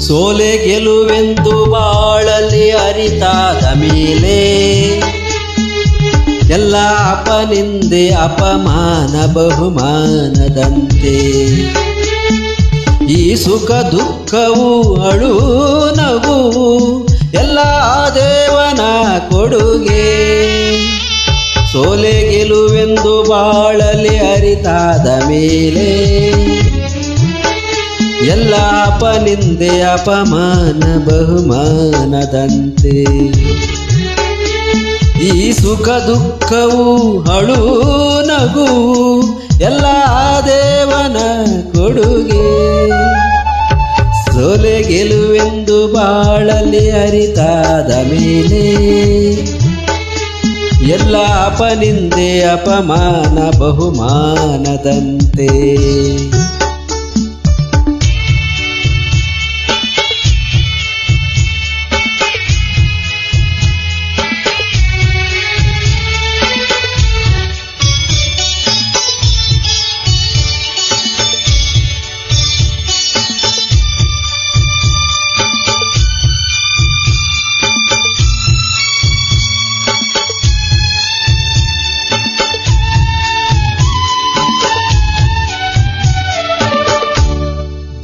ಸೋಲೆ ಗೆಲುವೆಂದು ಬಾಳಲಿ ಅರಿತಾದ ಮೇಲೆ ಎಲ್ಲ ಅಪನಿಂದೆ ಅಪಮಾನ ಬಹುಮಾನದಂತೆ. ಈ ಸುಖ ದುಃಖವು ಅಳು ನಗುವು ಎಲ್ಲ ದೇವನ ಕೊಡುಗೆ. ಸೋಲೆ ಗೆಲುವೆಂದು ಬಾಳಲಿ ಅರಿತಾದ ಮೇಲೆ ಎಲ್ಲ ಅಪನಿಂದೆ ಅಪಮಾನ ಬಹುಮಾನದಂತೆ. ಈ ಸುಖ ದುಃಖವು ಹಳು ನಗು, ಎಲ್ಲ ದೇವನ ಕೊಡುಗೆ. ಸೋಲೆ ಗೆಲುವೆಂದು ಬಾಳಲಿ ಅರಿತಾದ ಮೇಲೆ ಎಲ್ಲ ಅಪನಿಂದೆ ಅಪಮಾನ ಬಹುಮಾನದಂತೆ.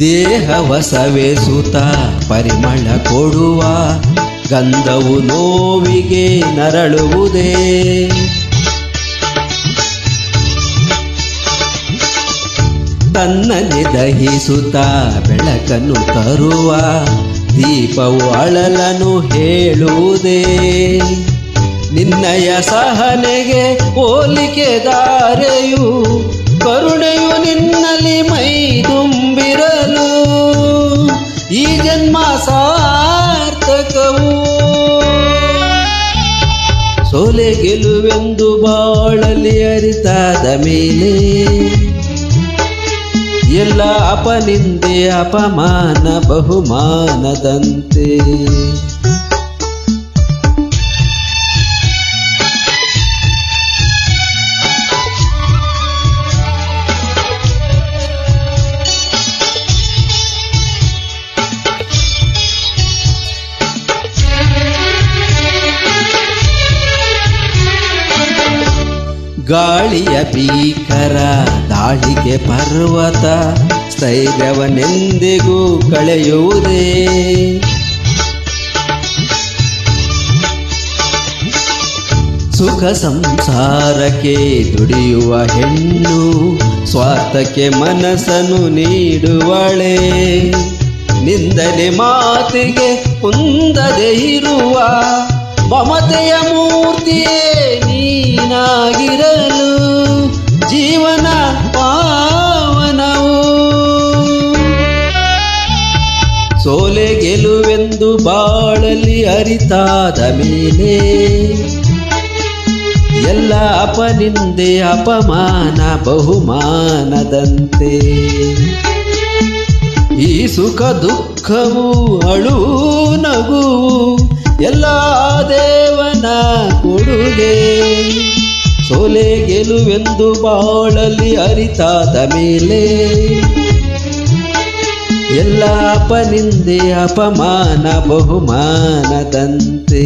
ದೇಹವ ಸವೆಸುತ್ತ ಪರಿಮಳ ಕೊಡುವ ಗಂಧವು ನೋವಿಗೆ ನರಳುವುದೇ. ತನ್ನನೆ ದಹಿಸುತ್ತ ಬೆಳಕನ್ನು ತರುವ ದೀಪವು ಅಳಲನು ಹೇಳುವುದೇ. ನಿನ್ನಯ ಸಹನೆಗೆ ಹೋಲಿಕೆ ದಾರೆಯು, ಕರುಣೆಯು ನಿನ್ನಲ್ಲಿ ಸಾರ್ಥಕವು. ಸೋಲೆ ಗೆಲುವೆಂದು ಬಾಳಲಿ ಅರಿತಾದ ಮೇಲೆ ಎಲ್ಲ ಅಪನಿಂದೆ ಅಪಮಾನ ಬಹುಮಾನದಂತೆ. ಗಾಳಿಯ ಭೀಕರ ದಾಳಿಗೆ ಪರ್ವತ ಸ್ಥೈರ್ಯವನೆಂದಿಗೂ ಕಳೆಯುವುದೇ. ಸುಖ ಸಂಸಾರಕ್ಕೆ ದುಡಿಯುವ ಹೆಣ್ಣು ಸ್ವಾರ್ಥಕ್ಕೆ ಮನಸ್ಸನ್ನು ನೀಡುವಳೆ. ನಿಂದನೆ ಮಾತಿಗೆ ಕುಂದದೆ ಇರುವ ಮಮತೆಯ ಮೂರ್ತಿಯೇ ನೀನಾಗಿರಲು. ಜೀವನ ಪಾವನವು. ಸೋಲೆ ಗೆಲುವೆಂದು ಬಾಳಲಿ ಅರಿತಾದ ಮೇಲೆ ಎಲ್ಲ ಅಪನಿಂದೆ ಅಪಮಾನ ಬಹುಮಾನದಂತೆ. ಈ ಸುಖ ದುಃಖವು ಅಳು ಸೋಲೆ ಗೆಲುವೆಂದು ಬಾಳಲ್ಲಿ ಅರಿತಾದ ಮೇಲೆ ಎಲ್ಲ ಅಪನಿಂದೆ ಅಪಮಾನ ಬಹುಮಾನದಂತೆ.